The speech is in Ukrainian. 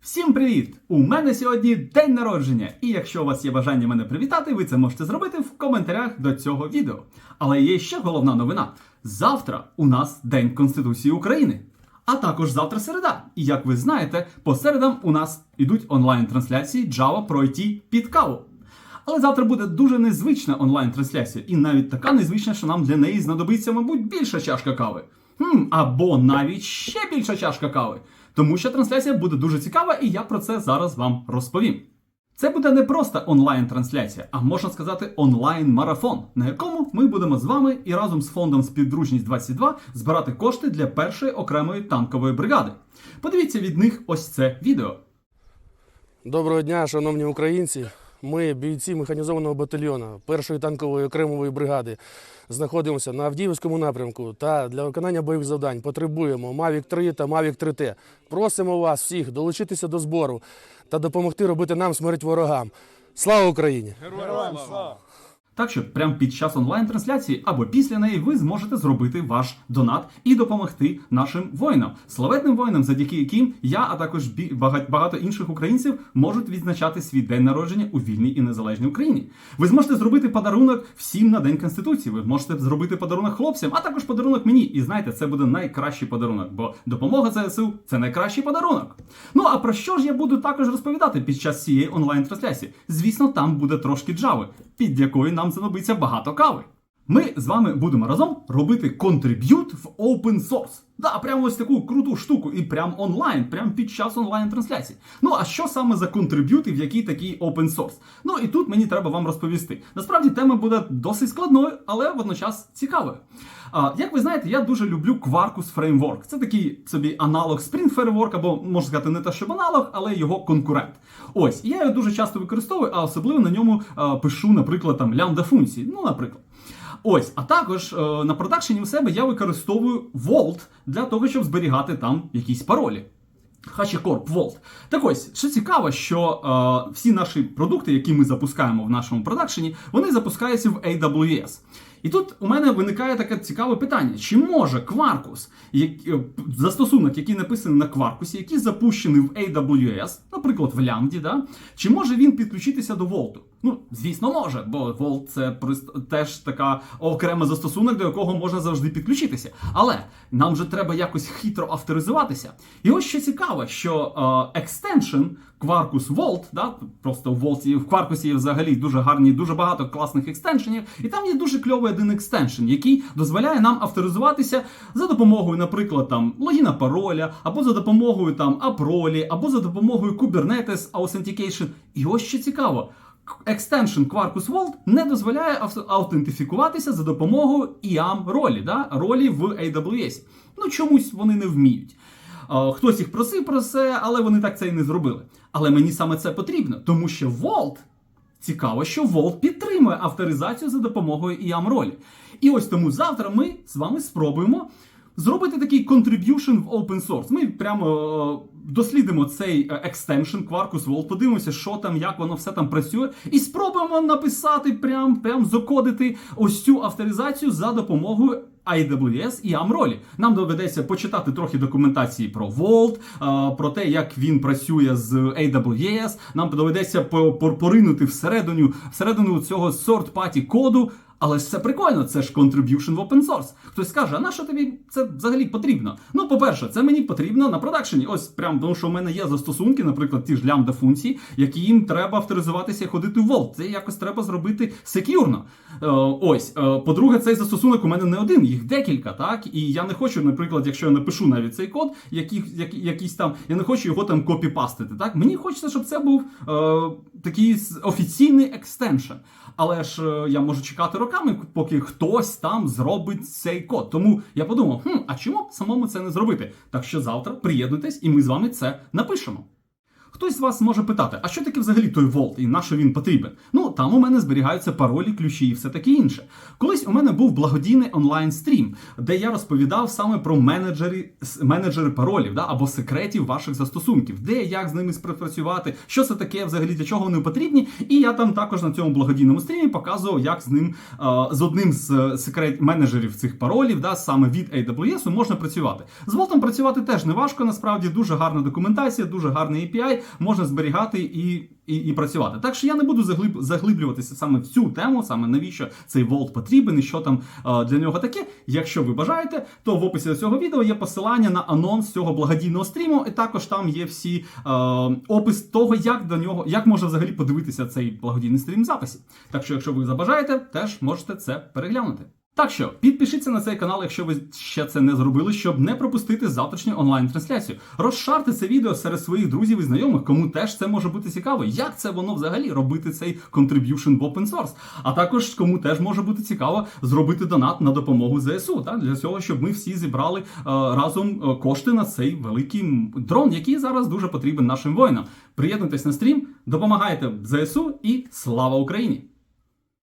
Всім привіт! У мене сьогодні день народження, і якщо у вас є бажання мене привітати, ви це можете зробити в коментарях до цього відео. Але є ще головна новина: завтра у нас День Конституції України. А також завтра середа. І як ви знаєте, по середам у нас ідуть онлайн-трансляції Java про IT під каву. Але завтра буде дуже незвична онлайн-трансляція, і навіть така незвична, що нам для неї знадобиться, мабуть, більша чашка кави. Хм, або навіть ще більша чашка кави. Тому що трансляція буде дуже цікава, і я про це зараз вам розповім. Це буде не просто онлайн-трансляція, а можна сказати онлайн-марафон, на якому ми будемо з вами і разом з фондом Співдружність 22 збирати кошти для першої окремої танкової бригади. Подивіться від них ось це відео. Доброго дня, шановні українці. Ми, бійці механізованого батальйону першої танкової окремої бригади, знаходимося на Авдіївському напрямку та для виконання бойових завдань потребуємо Mavic 3 та Mavic 3T. Просимо вас всіх долучитися до збору та допомогти робити нам смерть ворогам. Слава Україні! Так що прямо під час онлайн-трансляції або після неї ви зможете зробити ваш донат і допомогти нашим воїнам, славетним воїнам, завдяки яким я, а також багато інших українців можуть відзначати свій день народження у вільній і незалежній Україні. Ви зможете зробити подарунок всім на День Конституції. Ви можете зробити подарунок хлопцям, а також подарунок мені. І знаєте, це буде найкращий подарунок, бо допомога ЗСУ це найкращий подарунок. Ну а про що ж я буду також розповідати під час цієї онлайн-трансляції? Звісно, там буде трошки джави, під якою нам знадобиться багато кави. Ми з вами будемо разом робити контриб'ют в open source. Да, прямо ось таку круту штуку, і прям онлайн, прямо під час онлайн-трансляції. Ну а що саме за контриб'ют і в який такий open source? Ну і тут мені треба вам розповісти. Насправді тема буде досить складною, але водночас цікавою. А, як ви знаєте, я дуже люблю Quarkus Framework. Це такий собі аналог Spring Framework, або можна сказати, не те, щоб аналог, але його конкурент. Ось, і я його дуже часто використовую, а особливо на ньому а, пишу, наприклад, там лямбда функції. Ну, наприклад. Ось, а також е, на продакшені у себе я використовую Vault для того, щоб зберігати там якісь паролі. HashiCorp Vault. Так ось, що цікаво, що е, всі наші продукти, які ми запускаємо в нашому продакшені, вони запускаються в AWS. І тут у мене виникає таке цікаве питання: чи може Quarkus, як, е, застосунок, який написаний на Quarkus, який запущений в AWS, наприклад, в Lambda, да, чи може він підключитися до Vault? Ну, звісно, може, бо Vault це теж така окрема застосунок, до якого можна завжди підключитися. Але нам же треба якось хитро авторизуватися. І ось що цікаво, що е, extension Quarkus Vault, да, просто в є- в Quarkus є взагалі дуже гарні, дуже багато класних екстеншенів, і там є дуже кльовий один екстеншн, який дозволяє нам авторизуватися за допомогою, наприклад, там логіна пароля, або за допомогою там Aproli, або за допомогою Kubernetes Authentication. І ось що цікаво. Extension Quarkus Vault не дозволяє аутентифікуватися за допомогою IAM ролі, да? ролі в AWS. Ну чомусь вони не вміють. Хтось їх просив про це, але вони так це і не зробили. Але мені саме це потрібно, тому що Vault Цікаво, що Vault підтримує авторизацію за допомогою IAM ролі. І ось тому завтра ми з вами спробуємо зробити такий contribution в open source. Ми прямо е, дослідимо цей е, extension Quarkus Vault, подивимося, що там, як воно все там працює, і спробуємо написати, прям, прям закодити ось цю авторизацію за допомогою. AWS і Амролі. Нам доведеться почитати трохи документації про Vault, про те, як він працює з AWS. Нам доведеться по- по- поринути всередину, всередину цього сорт-паті коду. Але ж це прикольно, це ж contribution в open source. Хтось скаже, а на що тобі це взагалі потрібно? Ну, по-перше, це мені потрібно на продакшені. Ось прям тому, що в мене є застосунки, наприклад, ті ж лямбда функції, які їм треба авторизуватися і ходити в Vault. Це якось треба зробити секюрно. Е, ось, е, по-друге, цей застосунок у мене не один, їх декілька, так? І я не хочу, наприклад, якщо я напишу навіть цей код, який, як, якийсь там, я не хочу його там копіпастити. Так? Мені хочеться, щоб це був е, такий офіційний екстеншн. Але ж е, я можу чекати роками, поки хтось там зробить цей код. Тому я подумав, хм, а чому б самому це не зробити? Так що завтра приєднуйтесь, і ми з вами це напишемо. Хтось з вас може питати, а що таке взагалі той Vault і на що він потрібен? Ну там у мене зберігаються паролі, ключі і все таке інше. Колись у мене був благодійний онлайн стрім, де я розповідав саме про менеджери, менеджери паролів да, або секретів ваших застосунків, де як з ними співпрацювати, що це таке взагалі, для чого вони потрібні. І я там також на цьому благодійному стрімі показував, як з ним з одним з е, секрет менеджерів цих паролів, да, саме від AWS, можна працювати. З Vault працювати теж не важко, насправді дуже гарна документація, дуже гарний API, можна зберігати і, і, і працювати. Так що я не буду заглиб, заглиблюватися саме в цю тему, саме навіщо цей Vault потрібен і що там е, для нього таке. Якщо ви бажаєте, то в описі до цього відео є посилання на анонс цього благодійного стріму, і також там є всі е, опис того, як до нього, як можна взагалі подивитися цей благодійний стрім в записі. Так що, якщо ви забажаєте, теж можете це переглянути. Так що підпишіться на цей канал, якщо ви ще це не зробили, щоб не пропустити завтрашню онлайн-трансляцію. Розшарте це відео серед своїх друзів і знайомих, кому теж це може бути цікаво. Як це воно взагалі робити цей contribution в open source? А також кому теж може бути цікаво зробити донат на допомогу ЗСУ, так для цього, щоб ми всі зібрали е, разом е, кошти на цей великий дрон, який зараз дуже потрібен нашим воїнам. Приєднуйтесь на стрім, допомагайте ЗСУ і слава Україні!